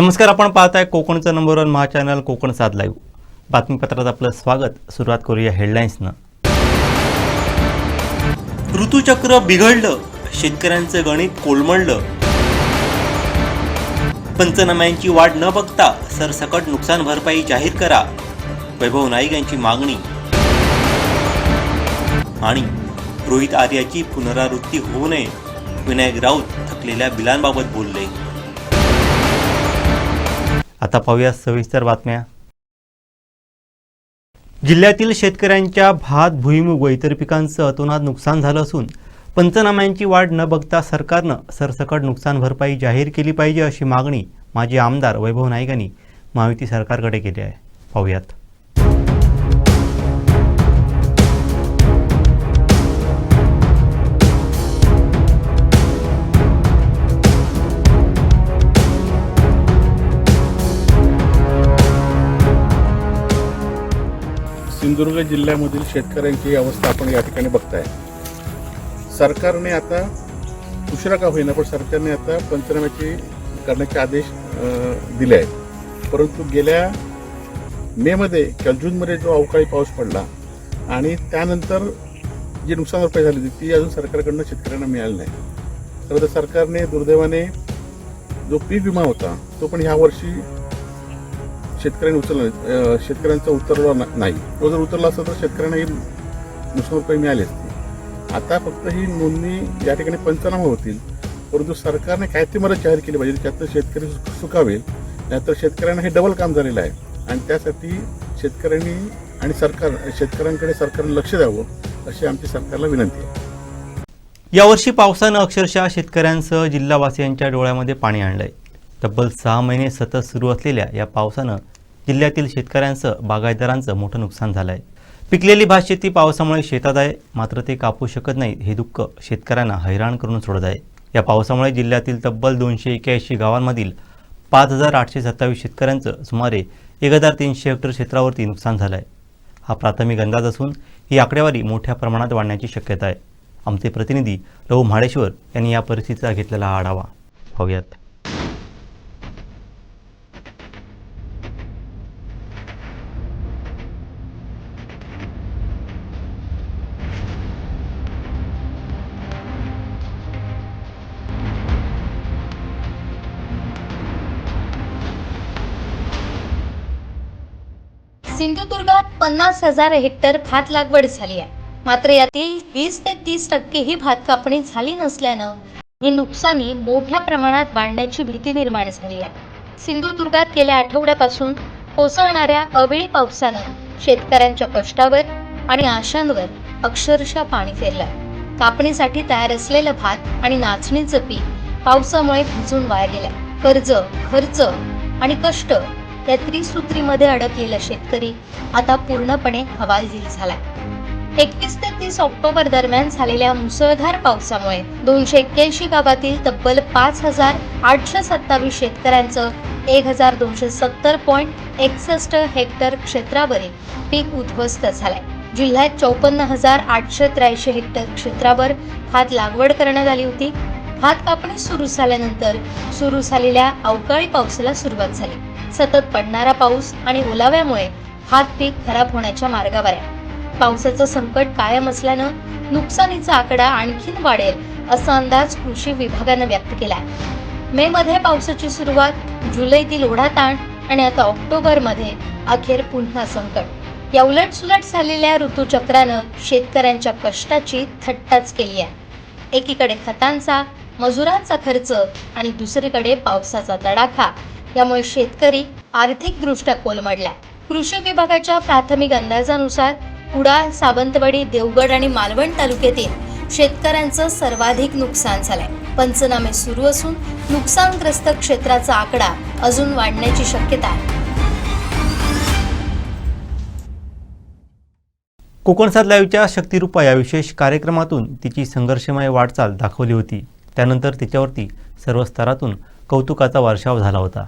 नमस्कार आपण पाहताय कोकणचं number one Maha channel Konkan साध लाईव्ह बातमीपत्रात आपलं स्वागत. सुरुवात करूया हेडलाईन्सनं ऋतुचक्र बिघडलं. शेतकऱ्यांचं गणित कोलमडलं. पंचनाम्यांची वाट न बघता सरसकट नुकसान भरपाई जाहीर करा. वैभव नाईक यांची मागणी. आणि रोहित आर्याची पुनरावृत्ती होऊ नये. विनायक राऊत थकलेल्या बिलांबाबत बोलले. आता पाहूया सविस्तर बातम्या. जिल्ह्यातील शेतकऱ्यांच्या भात भुईमुग व इतर पिकांचं अतोनात नुकसान झालं असून पंचनाम्यांची वाढ न बघता सरकारनं सरसकट नुकसान भरपाई जाहीर केली पाहिजे अशी मागणी माजी आमदार वैभव नाईक यांनी महायुती सरकारकडे केली आहे. पाहूयात. सिंधुदुर्ग जिल्ह्यामधील शेतकऱ्यांची अवस्था आपण या ठिकाणी बघताय. सरकारने आता उशिरा का होईना पण सरकारने आता पंचनाम्याची करण्याचे आदेश दिले आहेत. परंतु गेल्या मेमध्ये किंवा जूनमध्ये जो अवकाळी पाऊस पडला आणि त्यानंतर जी नुकसान भरपाई झाली होती ती अजून सरकारकडनं शेतकऱ्यांना मिळाली नाही. तर सरकारने दुर्दैवाने जो पीक विमा होता तो पण ह्या वर्षी शेतकऱ्यांनी उचललं शेतकऱ्यांचा उतरला नाही. तो जर उतरला असता तर शेतकऱ्यांना ही नुकसान रुपये मिळाले असते आता फक्त ही नोंदणी या ठिकाणी पंचनामा होतील. परंतु सरकारने काय ती मदत जाहीर केली पाहिजे त्यात शेतकरी सुकावेल सुखावेल नाहीतर शेतकऱ्यांना हे डबल काम झालेलं आहे. आणि त्यासाठी शेतकऱ्यांनी आणि सरकार शेतकऱ्यांकडे सरकारने लक्ष द्यावं अशी आमची सरकारला विनंती आहे. यावर्षी पावसानं अक्षरशः शेतकऱ्यांसह जिल्हावासियांच्या डोळ्यामध्ये पाणी आणलंय. तब्बल सहा महिने सतत सुरू असलेल्या या पावसानं जिल्ह्यातील शेतकऱ्यांसह बागायतदारांचं मोठं नुकसान झालं आहे पिकलेली भात शेती पावसामुळे शेतात आहे. मात्र ते कापू शकत नाही हे दुःख शेतकऱ्यांना हैराण करून सोडत आहे. या पावसामुळे जिल्ह्यातील तब्बल दोनशे एक्याऐंशी गावांमधील पाच हजार आठशे सत्तावीस शेतकऱ्यांचं सुमारे एक हजार तीनशे हेक्टर क्षेत्रावरती नुकसान झालं आहे हा प्राथमिक अंदाज असून ही आकडेवारी मोठ्या प्रमाणात वाढण्याची शक्यता आहे. आमचे प्रतिनिधी रघु म्हाडेश्वर यांनी या परिस्थितीचा घेतलेला आढावा. पाहूयात. सिंधुदुर्गात पन्नास हजार हेक्टर भात लागवड झाली आहे. मात्र यातील वीस ते तीस टक्के ही भात कापणी झाली नसल्यानं ही नुकसानी मोठ्या प्रमाणात वाढण्याची भीती निर्माण झाली आहे. सिंधुदुर्गात गेल्या आठवड्यापासून कोसळणाऱ्या अवेळी पावसानं शेतकऱ्यांच्या कष्टावर आणि आशांवर अक्षरशः पाणी फिरलं कापणीसाठी तयार असलेलं भात आणि नाचणीचं पीक पावसामुळे भिजून वाया गेलं कर्ज खर्च आणि कष्ट या त्रिसूत्रीमध्ये अडकलेला शेतकरी आता पूर्णपणे हवालदिल झालाय. एकवीस ते तीस ऑक्टोबर दरम्यान झालेल्या मुसळधार पावसामुळे दोनशे एक्क्याऐंशी गावातील तब्बल पाच हजार आठशे सत्तावीस शेतकऱ्यांचं एक हजार दोनशे सत्तर पॉईंट एकसष्ट हेक्टर क्षेत्रावरील पीक उद्ध्वस्त झालंय. जिल्ह्यात चौपन्न हजार आठशे त्र्याऐंशी हेक्टर क्षेत्रावर भात लागवड करण्यात आली होती. हात कापणी सुरू झाल्यानंतर सुरू झालेल्या अवकाळी पावसाला सुरुवात झाली. सतत पडणारा पाऊस आणि ओलाव्यामुळे हात पीक खराब होण्याच्या मार्गावर आहे. पावसाचं संकट कायम असल्यानं नुकसानीचा आकडा आणखीन वाढेल असा अंदाज कृषी विभागानं व्यक्त केलाय. मे मध्ये पावसाची सुरुवात जुलैतील ओढाताण आणि आता ऑक्टोबरमध्ये अखेर पुन्हा संकट. या उलट सुलट झालेल्या ऋतूचक्रानं शेतकऱ्यांच्या कष्टाची थट्टाच केली आहे. एकीकडे खतांचा मजुरांचा खर्च आणि दुसरीकडे पावसाचा तडाखा. यामुळे शेतकरी आर्थिकदृष्ट्या कोलमडलाय. कृषी विभागाच्या प्राथमिक अंदाजानुसार कुडाळ सावंतवाडी देवगड आणि मालवण तालुक्यातील शेतकऱ्यांचं सर्वाधिक नुकसान झालंय. पंचनामे सुरू असून नुकसानग्रस्त क्षेत्राचा आकडा अजून वाढण्याची शक्यता आहे. कोकणसात लाईव्हच्या शक्तिरूपा या विशेष कार्यक्रमातून तिची संघर्षमय वाटचाल दाखवली होती. त्यानंतर तिच्यावरती सर्व स्तरातून कौतुकाचा वर्षाव झाला होता.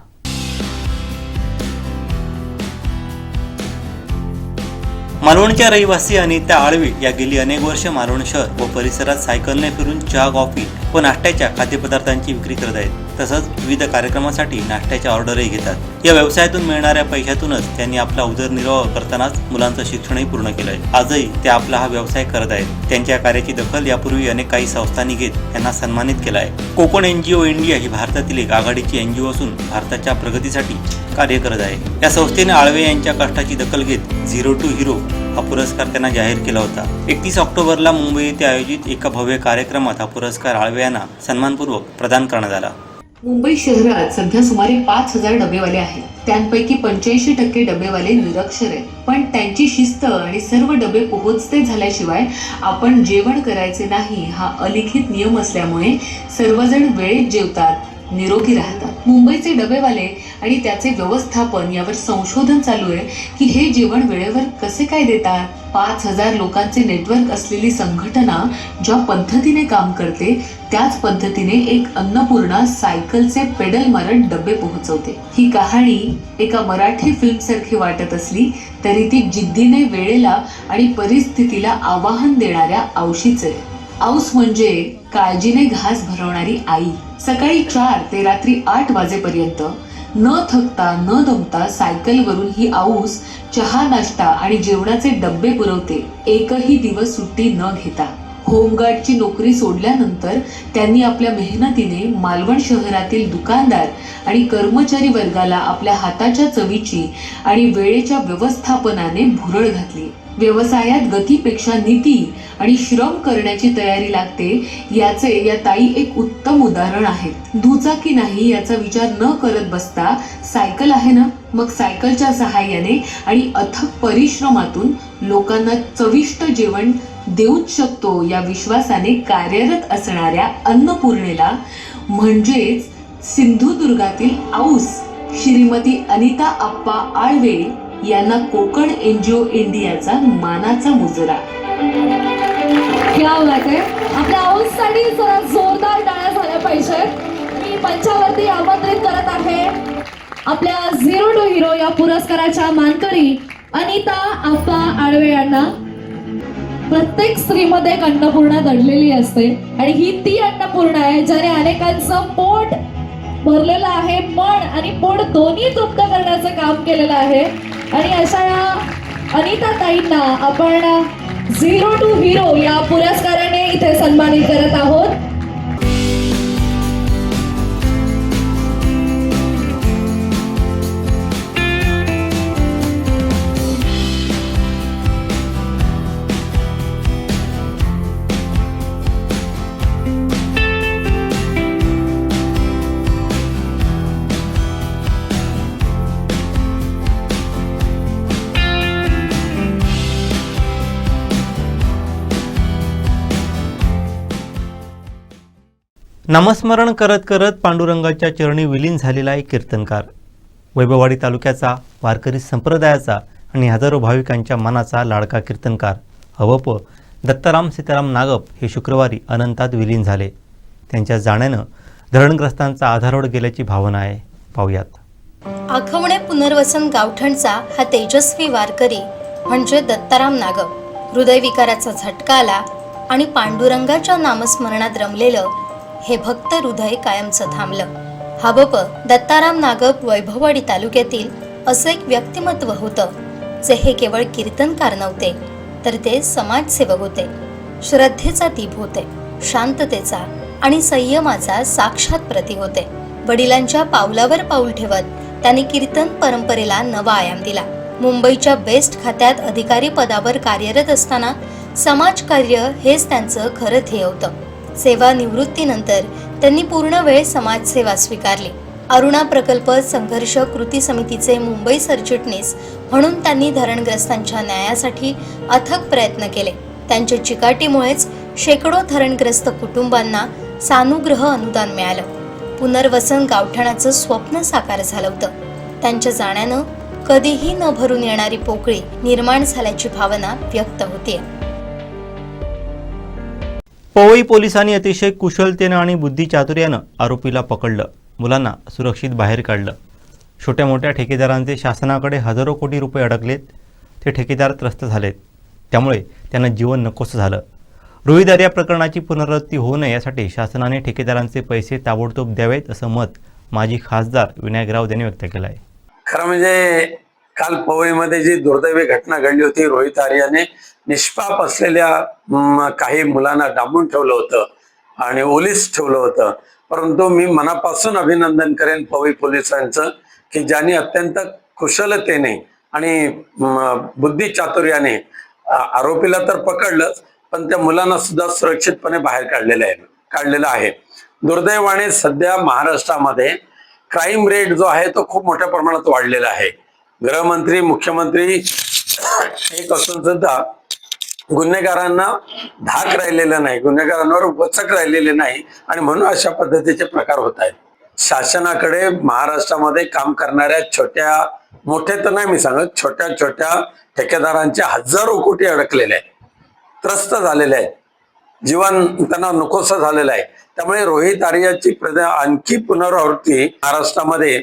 मालवणच्या रहिवासी अनिता आळवी या गेली अनेक वर्ष मालवण शहर व परिसरात सायकलने फिरून चहा कॉफी व नाश्त्याच्या खाद्यपदार्थांची विक्री करत आहेत. तसंच विविध कार्यक्रमासाठी नाश्त्याच्या ऑर्डरही घेतात. या व्यवसायातून मिळणाऱ्या पैशातूनच त्यांनी आपला उदरनिर्वाह करतानाच मुलांचं शिक्षणही पूर्ण केलंय. आजही ते आपला हा व्यवसाय करत आहेत. त्यांच्या कार्याची दखल यापूर्वी अनेक काही संस्थांनी घेत त्यांना सन्मानित केला आहे कोकण एनजीओ इंडिया ही भारतातील एक आघाडीची एनजीओ असून भारताच्या प्रगतीसाठी कार्य करत आहे. या संस्थेने आळवे यांच्या कष्टाची दखल घेत झिरो टू हिरो हा पुरस्कार त्यांना जाहीर केला होता. एकतीस ऑक्टोबरला मुंबई येथे आयोजित एका भव्य कार्यक्रमात हा पुरस्कार आळवे यांना सन्मानपूर्वक प्रदान करण्यात आला. मुंबई शहरात सध्या सुमारे पाच हजार डबेवाले आहेत. त्यांपैकी पंच्याऐंशी टक्के डबेवाले निरक्षर आहेत. पण त्यांची शिस्त आणि सर्व डबे पोहोचते झाल्याशिवाय आपण जेवण करायचे नाही हा अलिखित नियम असल्यामुळे सर्वजण वेळेत जेवतात निरोगी राहतात. मुंबईचे डबेवाले आणि त्याचे व्यवस्थापन यावर संशोधन चालू आहे की हे जेवण वेळेवर कसे काय देतात? पाच हजार लोकांचे नेटवर्क असलेली संघटना ज्या पद्धतीने काम करते त्याच पद्धतीने एक अन्नपूर्णा सायकलचे पेडल मारत डबे पोहोचवते. ही कहाणी एका मराठी फिल्म सारखी वाटत असली तरी ती जिद्दीने वेळेला आणि परिस्थितीला आवाहन देणाऱ्या औशीच आहे. औस म्हणजे काळजीने घास भरवणारी आई. सकाळी चार ते रात्री आठ वाजेपर्यंत न थकता न दमता सायकलवरून ही आऊस चहा नाश्ता आणि जेवणाचे डब्बे पुरवते. एकही दिवस सुट्टी न घेता. होमगार्डची नोकरी सोडल्यानंतर त्यांनी आपल्या मेहनतीने मालवण शहरातील दुकानदार आणि कर्मचारी वर्गाला आपल्या हाताच्या चवीची आणि वेळेच्या व्यवस्थापनाने भुरळ घातली. व्यवसायात गतीपेक्षा नीती आणि श्रम करण्याची तयारी लागते याचे या ताई एक उत्तम उदाहरण आहेत. दुचाकी नाही याचा विचार न करत बसता सायकल आहे ना? मग सायकलच्या सहाय्याने आणि अथक परिश्रमातून लोकांना चविष्ट जेवण देऊच शकतो या विश्वासाने कार्यरत असणाऱ्या अन्नपूर्णेला. म्हणजेच सिंधुदुर्गातील औस श्रीमती अनिता आप्पा आळवे यांना कोकण एनजीओ इंडियाचा मानाचा मुजरा. आहे. आपल्या आऊससाठी जरा जोरदार टाळ्या झाल्या पाहिजेत मी मंचावरती आमंत्रित करत आहे. आपल्या झिरो टू हिरो या पुरस्काराच्या मानकरी अनिता आप्पा आळवे यांना. प्रत्येक स्त्रीमध्ये एक अन्नपूर्णा दडलेली असते आणि ही ती अन्नपूर्णा आहे ज्याने अनेकांचं पोट भरलेलं आहे मन आणि पोट दोन्ही तृप्त करण्याचं काम केलेलं आहे. आणि अशा या अनिता ताईंना आपण झिरो टू हिरो या पुरस्काराने इथे सन्मानित करत आहोत. नामस्मरण करत करत पांडुरंगाच्या चरणी विलीन झालेला एक कीर्तनकार. वैभववाडी तालुक्याचा वारकरी संप्रदायाचा आणि हजारो भाविकांच्या मनाचा लाडका कीर्तनकार. अवप दत्ताराम सीताराम नागप हे शुक्रवारी अनंतात विलीन झाले. त्यांच्या जाण्यानं धरणग्रस्तांचा आधारोड गेल्याची भावना आहे. पाहुयात. आखवणे पुनर्वसन गावठणचा हा तेजस्वी वारकरी म्हणजे दत्ताराम नागप. हृदयविकाराचा झटका आला आणि पांडुरंगाच्या नामस्मरणात रमलेलं हे भक्त हृदय कायमचं थांबलं. हा बप दत्ताराम नागप वैभववाडी तालुक्यातील असं एक व्यक्तिमत्व होतं जे हे केवळ कीर्तनकार नव्हते तर ते समाजसेवक होते. श्रद्धेचा दीप होते शांततेचा आणि संयमाचा साक्षात प्रतीक होते. वडिलांच्या पावलावर पाऊल ठेवत त्यांनी कीर्तन परंपरेला नवा आयाम दिला. मुंबईच्या बेस्ट खात्यात अधिकारी पदावर कार्यरत असताना समाजकार्य हेच त्यांचं खरं ध्येय होतं. सेवानिवृत्तीनंतर त्यांनी पूर्ण वेळ समाजसेवा स्वीकारली. अरुणा प्रकल्प संघर्ष कृती समितीचे मुंबई सरचिटणीस म्हणून त्यांनी धरणग्रस्तांच्या न्यायासाठी अथक प्रयत्न केले. त्यांच्या चिकाटीमुळेच शेकडो धरणग्रस्त कुटुंबांना सानुग्रह अनुदान मिळालं. पुनर्वसन गावठाणाचं स्वप्न साकार झालं होतं. त्यांच्या जाण्यानं कधीही न भरून येणारी पोकळी निर्माण झाल्याची भावना व्यक्त होते पवई पोलिसांनी अतिशय कुशलतेनं आणि बुद्धिचातुर्यानं आरोपीला पकडलं. मुलांना सुरक्षित बाहेर काढलं. छोट्या मोठ्या ठेकेदारांचे शासनाकडे हजारो कोटी रुपये अडकलेत. ते ठेकेदार त्रस्त झालेत. त्यामुळे त्यांना जीवन नकोसं झालं. रोहिदार या प्रकरणाची पुनरावृत्ती होऊ नये यासाठी शासनाने ठेकेदारांचे पैसे ताबडतोब द्यावेत असं मत माजी खासदार विनायकराव यांनी व्यक्त केलं आहे खरं म्हणजे काल पवईमध्ये जी दुर्दैवी घटना घडली होती रोहित आर्याने निष्पाप असलेल्या काही मुलांना डांबून ठेवलं होतं आणि ओलीस ठेवलं होतं. परंतु मी मनापासून अभिनंदन करेन पवई पोलिसांचं की ज्यांनी अत्यंत कुशलतेने आणि बुद्धी बुद्धिचातुर्याने आरोपीला तर पकडलंच पण त्या मुलांना सुद्धा सुरक्षितपणे बाहेर काढलेलं आहे काढलेलं आहे. दुर्दैवाने सध्या महाराष्ट्रामध्ये क्राईम रेट जो आहे तो खूप मोठ्या प्रमाणात वाढलेला आहे. गृहमंत्री मुख्यमंत्री एक असून सुद्धा गुन्हेगारांना धाक राहिलेला नाही गुन्हेगारांवर वचक राहिलेले नाही आणि म्हणून अशा पद्धतीचे प्रकार होत आहेत. शासनाकडे महाराष्ट्रामध्ये काम करणाऱ्या छोट्या मोठे तर नाही मी सांगत छोट्या छोट्या ठेकेदारांचे हजारो कोटी अडकलेले आहेत. त्रस्त झालेले आहेत. जीवन त्यांना नकोसं झालेलं आहे. त्यामुळे रोहित आर्याची आणखी पुनरावृत्ती महाराष्ट्रामध्ये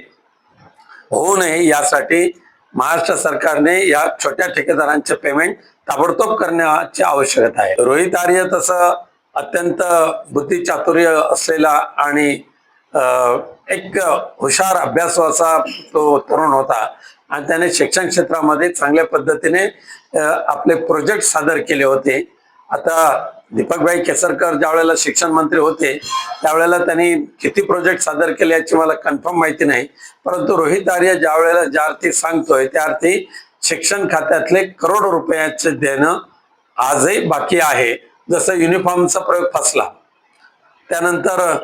होऊ नये यासाठी महाराष्ट्र सरकारने या छोट्या ठेकेदारांचे पेमेंट ताबडतोब करण्याची आवश्यकता आहे. रोहित आर्य तसं अत्यंत बुद्धिचातुर्य असलेला आणि अं, एक हुशार अभ्यासाचा तो तरुण होता आणि त्याने शिक्षण क्षेत्रामध्ये चांगल्या पद्धतीने आपले प्रोजेक्ट सादर केले होते. आता दीपकभाई केसरकर ज्या वेळेला शिक्षण मंत्री होते त्यावेळेला त्यांनी किती प्रोजेक्ट सादर केले याची मला कन्फर्म माहिती नाही. परंतु रोहित आर्य ज्या वेळेला ज्या अर्थी सांगतोय त्या अर्थी शिक्षण खात्यातले करोड रुपयाचे देणं आजही बाकी आहे. जसं युनिफॉर्मचा प्रयोग फसला. त्यानंतर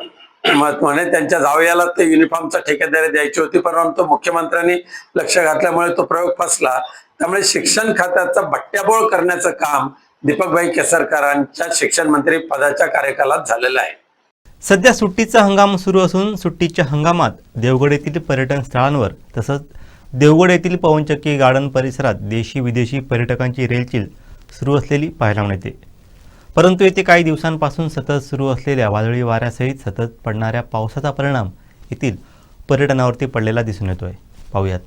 म्हणे त्यांच्या जावयाला ते युनिफॉर्मचा ठेकेदारी द्यायची होती परंतु मुख्यमंत्र्यांनी लक्ष घातल्यामुळे तो प्रयोग फसला. त्यामुळे शिक्षण खात्याचा बट्ट्याबोळ करण्याचं काम दीपकभाई केसरकरांच्या शिक्षण मंत्री पदाच्या कार्यकालात झालेला आहे. सध्या सुट्टीचा हंगाम सुरू असून सुट्टीच्या हंगामात देवगड येथील पर्यटन स्थळांवर तसंच देवगड येथील पवनचक्की गार्डन परिसरात देशी विदेशी पर्यटकांची रेलचील सुरू असलेली पाहायला मिळते. परंतु येथे काही दिवसांपासून सतत सुरू असलेल्या वादळी वाऱ्यासहित सतत पडणाऱ्या पावसाचा परिणाम येथील पर्यटनावरती पडलेला दिसून येतोय. पाहूयात.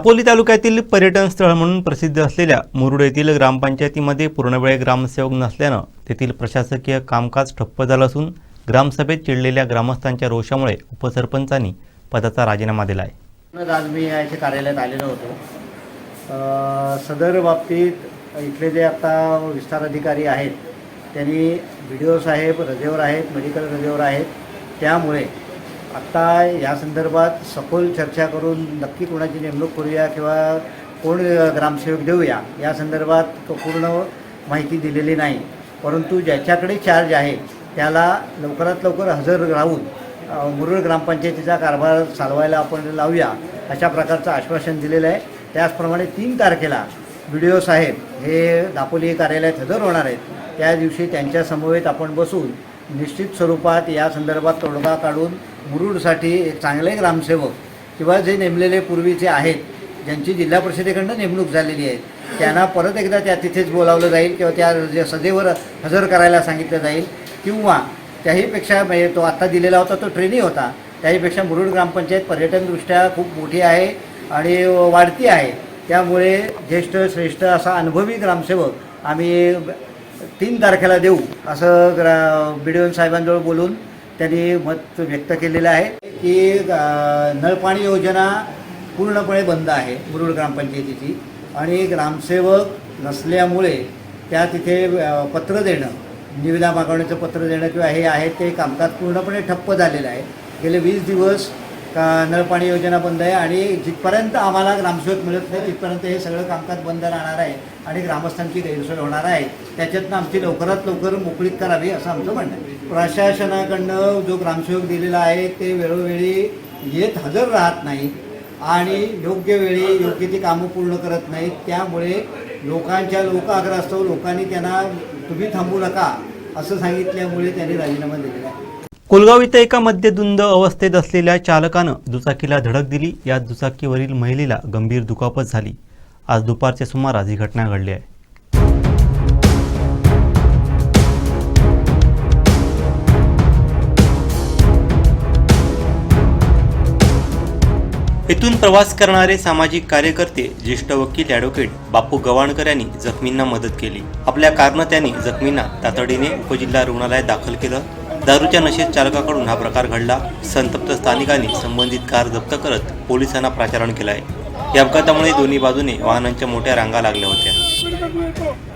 दापोली तालुक्यातील पर्यटन स्थळ म्हणून प्रसिद्ध असलेल्या मुरुड येथील ग्रामपंचायतीमध्ये पूर्णवेळ ग्रामसेवक नसल्यानं तेथील प्रशासकीय कामकाज ठप्प झालं असून ग्रामसभेत चिडलेल्या ग्रामस्थांच्या रोषामुळे उपसरपंचांनी पदाचा राजीनामा दिला आहे आज मी याचे कार्यालयात आलेलो होतो. सदर बाबतीत इथले जे आता विस्तार अधिकारी आहेत त्यांनी व्हिडिओ डी ओ साहेब रजेवर आहेत मेडिकल रजेवर आहेत त्यामुळे आत्ता या संदर्भात सखोल चर्चा करून नक्की कोणाची नेमणूक करूया किंवा कोण ग्रामसेवक देऊया या संदर्भात पूर्ण माहिती दिलेली नाही. परंतु ज्याच्याकडे चार्ज आहे त्याला लवकरात लवकर हजर राहून मुरुड ग्रामपंचायतीचा कारभार चालवायला आपण लावूया अशा प्रकारचं आश्वासन दिलेलं आहे. त्याचप्रमाणे तीन तारखेला बी डी ओ साहेब हे दापोली कार्यालयात हजर होणार आहेत. त्या दिवशी त्यांच्यासमवेत आपण बसून निश्चित स्वरूपात या संदर्भात तोडगा काढून मुरुडसाठी एक चांगले ग्रामसेवक किंवा जे नेमलेले पूर्वीचे आहेत ज्यांची जिल्हा परिषदेकडनं नेमणूक झालेली आहे त्यांना परत एकदा त्या तिथेच बोलावलं जाईल किंवा त्या जे सदेवर हजर करायला सांगितलं जाईल किंवा त्याहीपेक्षा म्हणजे तो आत्ता दिलेला होता तो ट्रेनी होता त्याहीपेक्षा मुरुड ग्रामपंचायत पर्यटनदृष्ट्या खूप मोठी आहे आणि वाढती आहे. त्यामुळे ज्येष्ठ श्रेष्ठ असा अनुभवी ग्रामसेवक आम्ही तीन तारखेला देऊ असं ग्रा बी डी ओ साहेबांजवळ बोलून त्यांनी मत व्यक्त केलेलं आहे की नळपाणी योजना पूर्णपणे बंद आहे मुरुड ग्रामपंचायतीची. आणि ग्रामसेवक नसल्यामुळे त्या तिथे पत्र देणं निविदा मागवण्याचं पत्र देणं किंवा हे आहे ते कामकाज पूर्णपणे ठप्प झालेलं आहे. गेले वीस दिवस का नळपाणी योजना बंद आहे आणि जिथपर्यंत आम्हाला ग्रामसेवक मिळत नाही तिथपर्यंत हे सगळं कामकाज बंद राहणार आहे. आणि ग्रामस्थांची गैरसोय होणार आहे. त्याच्यातनं आमची लवकरात लवकर मोकळीक करावी असं आमचं म्हणणं आहे. प्रशासनाकडनं जो ग्रामसेवक दिलेला आहे ते वेळोवेळी येत हजर राहत नाहीत आणि योग्य वेळी योग्य ती कामं पूर्ण करत नाहीत. त्यामुळे लोकांच्या लोक आग्रहास्तव लोकांनी त्यांना तुम्ही थांबू नका असं सांगितल्यामुळे त्यांनी राजीनामा दिलेला आहे. कोलगाव इथं एका मद्यधुंद अवस्थेत असलेल्या चालकानं दुचाकीला धडक दिली. या दुचाकीवरील महिलेला गंभीर दुखापत झाली. आज दुपारच्या सुमारास ही घटना घडली आहे. इथून प्रवास करणारे सामाजिक कार्यकर्ते ज्येष्ठ वकील ॲडव्होकेट बापू गवाणकर यांनी जखमींना मदत केली. आपल्या कारनं त्यांनी जखमींना तातडीने उपजिल्हा रुग्णालयात दाखल केलं. दारूच्या नशेत चालकाकडून हा प्रकार घडला. संतप्त स्थानिकांनी संबंधित कार जप्त करत पोलिसांना प्राचारण केलं आहे. या अपघातामुळे दोन्ही बाजूने वाहनांच्या मोठ्या रांगा लागल्या होत्या.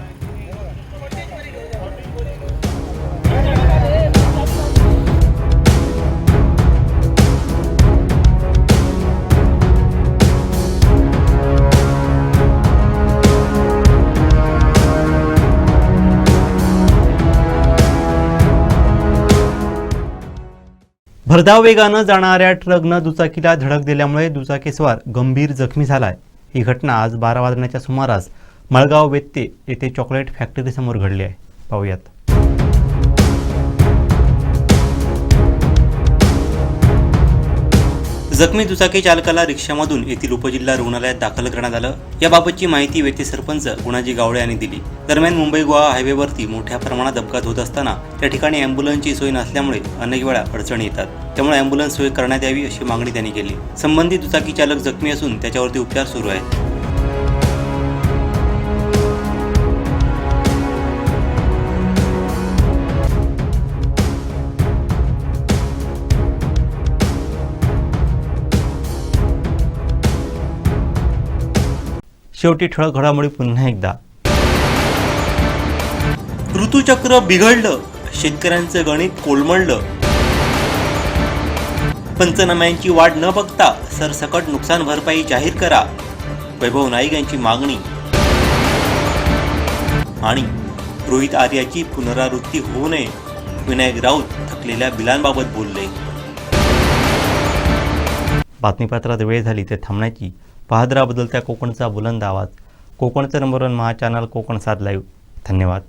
भरधाव वेगानं जाणाऱ्या ट्रकनं दुचाकीला धडक दिल्यामुळे दुचाकीस्वार गंभीर जखमी झालाय. ही घटना आज बारा वाजण्याच्या सुमारास मळगाव वेत्ते येथे चॉकलेट फॅक्टरीसमोर घडली आहे. पाहूयात. जखमी दुचाकी चालकाला रिक्षामधून येथील उपजिल्हा रुग्णालयात दाखल करण्यात आलं. याबाबतची माहिती वेते सरपंच गुणाजी गावडे यांनी दिली. दरम्यान मुंबई गोवा हायवेवरती मोठ्या प्रमाणात अपघात होत असताना त्या ठिकाणी अँब्युलन्सची सोय नसल्यामुळे अनेक वेळा अडचणी येतात. त्यामुळे अँब्युलन्स सोय करण्यात यावी अशी मागणी त्यांनी केली. संबंधित दुचाकी चालक जखमी असून त्याच्यावरती उपचार सुरू आहेत. शेवटी ठळक घडामोडी पुन्हा एकदा. ऋतुचक्र बिघडलं शेतकऱ्यांचं गणित कोलमडलं. पंचनाम्यांची वाट न बघता सरसकट नुकसान भरपाई जाहीर करा. वैभव नाईक यांची मागणी. आणि रोहित आर्याची पुनरावृत्ती होऊ नये विनायक राऊत थकलेल्या बिलांबाबत बोलले. बातमीपत्रात वेळ झाली ते थांबण्याची. बदलत्या कोकणचा बुलंद आवाज. कोकणचं number one Maha channel Konkan सात लाईव्ह धन्यवाद.